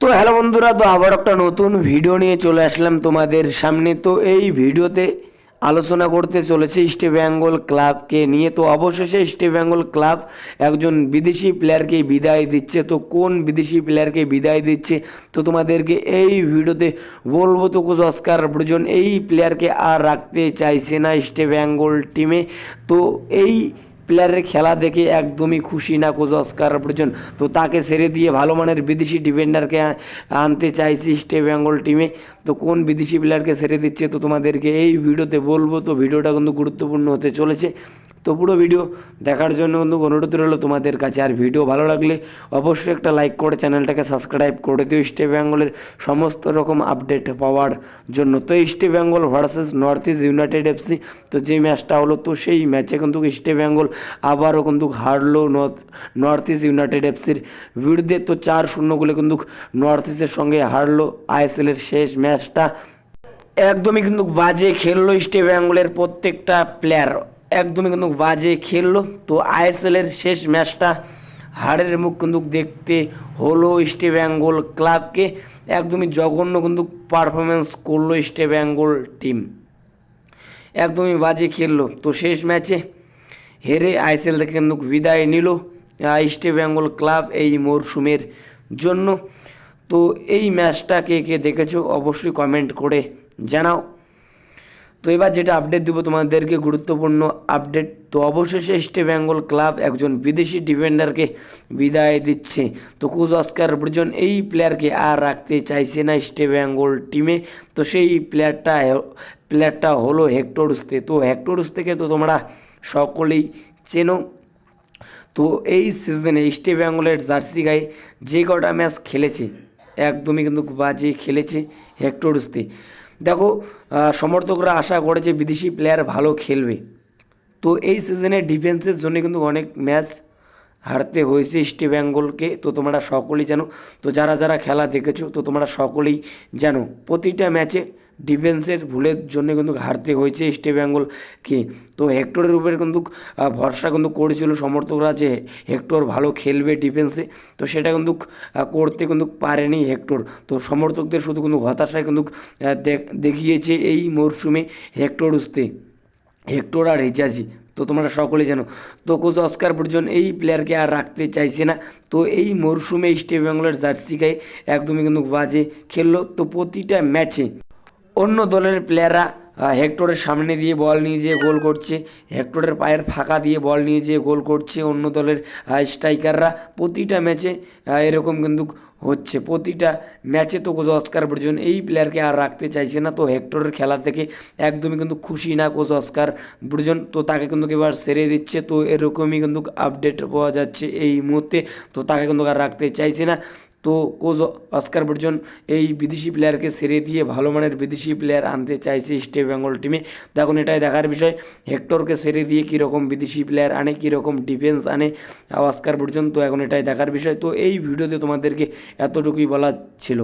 তো হ্যালো বন্ধুরা, তো আবার একটা নতুন ভিডিও নিয়ে চলে আসলাম তোমাদের সামনে। তো এই ভিডিওতে আলোচনা করতে চলেছে ইস্ট বেঙ্গল ক্লাবকে নিয়ে। তো অবশেষে ইস্ট বেঙ্গল ক্লাব একজন বিদেশি প্লেয়ারকে বিদায় দিচ্ছে। তো কোন বিদেশি প্লেয়ারকে বিদায় দিচ্ছে? তো তোমাদেরকে এই ভিডিওতে বলব তো কোচ অস্কার ব্রুজন, এই প্লেয়ারকে আর রাখতে চাইছে না ইস্ট বেঙ্গল টিমে তো এই প্লেয়ারের খেলা দেখে একদমই খুশি না কোচ অস্কার প্রয়োজন তো তাকে ছেড়ে দিয়ে ভালো মানের বিদেশি ডিফেন্ডারকে আনতে চাইছি স্টে বেঙ্গল টিমে তো কোন বিদেশি প্লেয়ারকে ছেড়ে দিচ্ছে তো তোমাদেরকে এই ভিডিওতে বলব। তো ভিডিওটা কিন্তু গুরুত্বপূর্ণ হতে চলেছে। তো পুরো ভিডিও দেখার জন্য কিন্তু অনুরোধ রইল তোমাদের কাছে। আর ভিডিও ভালো লাগলে অবশ্যই একটা লাইক করে চ্যানেলটাকে সাবস্ক্রাইব করে দিও। ইস্টে বেঙ্গলের সমস্ত রকম আপডেট পাওয়ার জন্য। তো ইস্টে Bengal versus North East United FC তো যে ম্যাচটা হলো, তো সেই ম্যাচে কিন্তু ইস্টে বেঙ্গল আবারও কিন্তু হারলো নর্থ নর্থ ইস্ট ইউনাইটেড এফসির বিরুদ্ধে। তো চার শূন্য গোলে কিন্তু নর্থ ইস্টের সঙ্গে হারলো আইএসএলের শেষ ম্যাচটা একদমই কিন্তু বাজে খেললো ইস্টে বেঙ্গলের প্রত্যেকটা প্লেয়ার একদমই কিন্তু বাজে খেললো। তো আইএসএলের শেষ ম্যাচটা হাড়ের মুখ কিন্তু দেখতে হলো ইস্টে বেঙ্গল ক্লাবকে একদমই জঘন্য কিন্তু পারফরমেন্স করল ইস্টে বেঙ্গল টিম একদমই বাজে খেললো। তো শেষ ম্যাচে হেরে আইএসএল থেকে কিন্তু বিদায় নিল ইস্ট বেঙ্গল ক্লাব এই মরশুমের জন্য। তো এই ম্যাচটা কে কে দেখেছ অবশ্যই কমেন্ট করে জানাও। তো এবার যেটা আপডেট দেবো তোমাদেরকে গুরুত্বপূর্ণ আপডেট তো অবশেষে ইস্ট বেঙ্গল ক্লাব একজন বিদেশি ডিফেন্ডারকে বিদায় দিচ্ছে। তো কোচ অস্কার ব্রুজন এই প্লেয়ারকে আর রাখতে চাইছে না ইস্ট বেঙ্গল টিমে তো সেই প্লেয়ারটা প্লেয়ারটা হলো হেক্টর উস্তে তো হেক্টর উস্তেকে তো তোমরা সকলেই চেনো। তো এই সিজনে ইস্ট বেঙ্গলের জার্সি গায়ে যে কটা ম্যাচ খেলেছে, একদমই কিন্তু বাজে খেলেছে হেক্টর উস্তে দেখো সমর্থকরা আশা করে যে বিদেশি প্লেয়ার ভালো খেলবে। তো এই সিজনে ডিফেন্সের জন্য কিন্তু অনেক ম্যাচ হারতে হয়েছে ইস্ট বেঙ্গলকে তো তোমরা সকলেই জানো, তো যারা যারা খেলা দেখেছ, তো তোমরা সকলেই জানো, প্রতিটা ম্যাচে ডিফেন্সের ভুলের জন্য কিন্তু হারতে হয়েছে ইস্ট বেঙ্গলকে তো হেক্টরের উপরে কিন্তু ভরসা কিন্তু করেছিল সমর্থকরা যে হেক্টর ভালো খেলবে ডিফেন্সে তো সেটা কিন্তু করতে কিন্তু পারেনি হেক্টর। তো সমর্থকদের শুধু কিন্তু হতাশায় কিন্তু দেখিয়েছে এই মরশুমে হেক্টর উস্তে হেক্টর আর রিচার্জি তো তোমরা সকলে জানো। তো কোচ অস্কার পর্যন্ত এই প্লেয়ারকে আর রাখতে চাইছে না। তো এই মরশুমে ইস্ট বেঙ্গলের জার্সি গায়ে একদমই কিন্তু বাজে খেললো। তো প্রতিটা ম্যাচে অন্য দলের প্লেয়াররা হেক্টরের সামনে দিয়ে বল নিয়ে যেয়ে গোল করছে। হেক্টরের পায়ের ফাঁকা দিয়ে বল নিয়ে যেয়ে গোল করছে অন্য দলের স্ট্রাইকাররা প্রতিটা ম্যাচে এরকম কিন্তু হচ্ছে। প্রতিটা ম্যাচে তো কোচ অস্কার পর্যন্ত এই প্লেয়ারকে আর রাখতে চাইছে না। তো হেক্টরের খেলা থেকে একদমই কিন্তু খুশি না কোচ অস্কার ব্রুজন। তো তাকে কিন্তু এবার সেরে দিচ্ছে। তো এরকমই কিন্তু আপডেট পাওয়া যাচ্ছে এই মুহূর্তে। তো তাকে কিন্তু আর রাখতে চাইছে না। তো কোচ অস্কার বর্জন এই বিদেশি প্লেয়ারকে সেরে দিয়ে ভালো মানের বিদেশি প্লেয়ার আনতে চাইছে স্টে বেঙ্গল টিমে দেখুন, এটাই দেখার বিষয়। হেক্টরকে সেরে দিয়ে কীরকম বিদেশি প্লেয়ার আনে, কীরকম ডিফেন্স আনে অস্কার বর্জন তো এখন এটাই দেখার বিষয়। তো এই ভিডিওতে তোমাদেরকে এতটুকুই বলা ছিল।